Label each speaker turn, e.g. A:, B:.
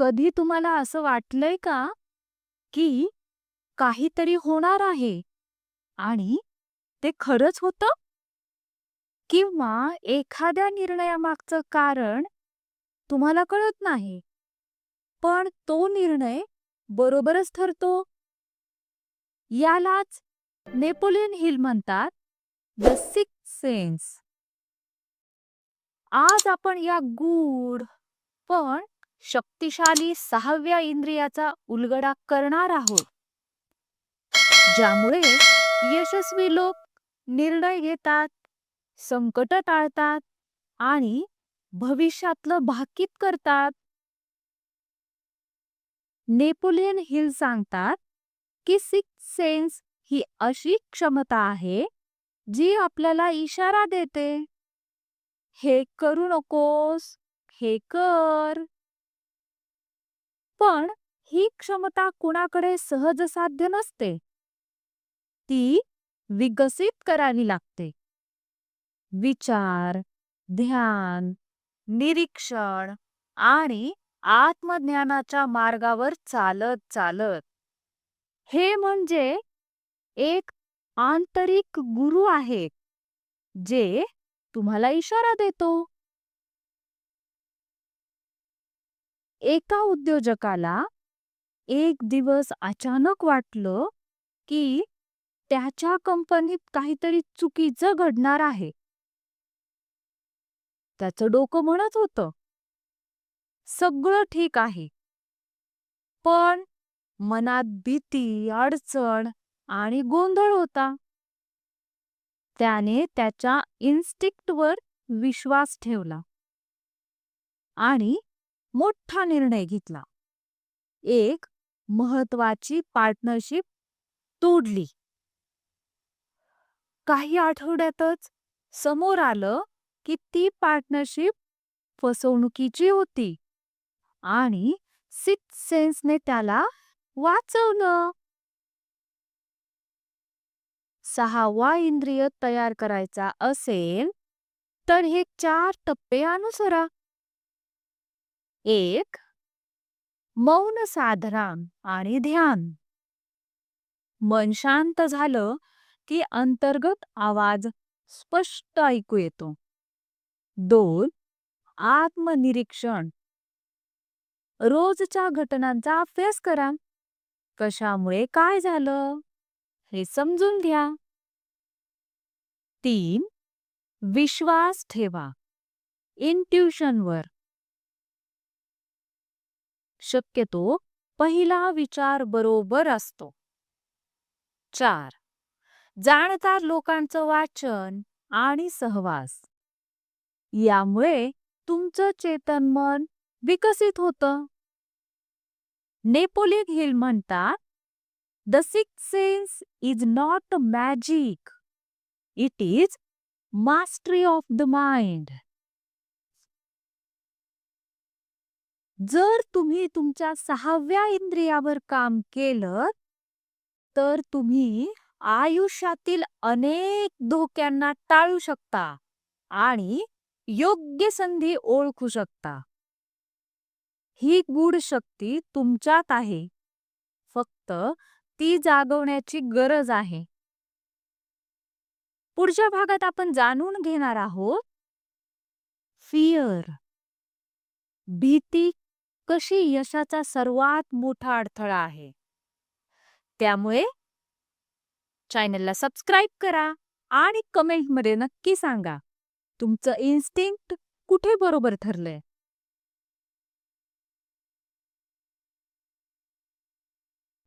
A: कधी तुम्हाला असं वाटलंय का, की काहीतरी होणार आहे आणि ते खरंच होतं? किंवा एखाद्या निर्णयामागचं कारण तुम्हाला कळत नाही, पण तो निर्णय बरोबरच ठरतो? यालाच नेपोलियन हिल म्हणतात द सिक्स सेन्स. आज आपण या गूढ पण शक्तिशाली सहाव्या इंद्रियाचा उलगडा करणार आहोत, ज्यामुळे यशस्वी लोक निर्णय घेतात, संकट टाळतात आणि भविष्यातलं भाकीत करतात. नेपोलियन हिल सांगतात की सिक्स सेन्स ही अशी क्षमता आहे जी आपल्याला इशारा देते. हे करू नकोस हे कर. पण ही क्षमता कुणाकडे सहज साध्य नसते. ती विकसित करावी लागते. विचार ध्यान निरीक्षण आणि आत्मज्ञानाच्या मार्गावर चालत चालत. हे म्हणजे एक आंतरिक गुरु आहे जे तुम्हाला इशारा देतो. एका उद्योजकाला एक दिवस अचानक वाटलं की त्याच्या कंपनीत काहीतरी चुकीचं घडणार आहे. त्याचं डोकं म्हणत होतं. सगळं ठीक आहे. पण मनात भीती अडचण आणि गोंधळ होता. त्याने त्याच्या इन्स्टिक्टवर विश्वास ठेवला. आणि मोठा निर्णय घेतला. एक महत्वाची पार्टनरशिप तोडली. काही आठवड्यातच समोर आलं की ती पार्टनरशिप फसवणुकीची होती आणि सिक्स सेन्सने त्याला वाचवलं. सहावा इंद्रिय तयार करायचा असेल तर हे चार टप्पे अनुसरा. एक मौन साधना आणि ध्यान. मन शांत झालं की अंतर्गत आवाज स्पष्ट ऐकू येतो. दोन आत्मनिरीक्षण. रोजच्या घटनांचा अभ्यास करा. कशामुळे काय झालं हे समजून घ्या. तीन विश्वास ठेवा. इंट्युशनवर शक्यतो पहिला विचार बरोबर असतो. चार. जाणकार लोकांचं वाचन आणि सहवास. यामुळे तुमचं चेतन मन विकसित होतं. नेपोलियन हिल म्हणतात the six sense is not magic. It is mastery of the mind. जर तुम्ही तुमच्या सहाव्या इंद्रियावर काम केलं तर तुम्ही आयुष्यातील अनेक धोक्यांना टाळू शकता आणि योग्य संधी ओळखू शकता. ही गूढ शक्ती तुमच्यात आहे. फक्त ती जागवण्याची गरज आहे. पुढच्या भागात आपण जाणून घेणार आहोत फिअर भीती कशी यशाचा सर्वात मोठा अडथळा आहे? त्यामुळे चॅनलला सबस्क्राईब करा आणि कमेंटमध्ये नक्की सांगा. तुमचं इन्स्टिंक्ट कुठे बरोबर ठरलंय?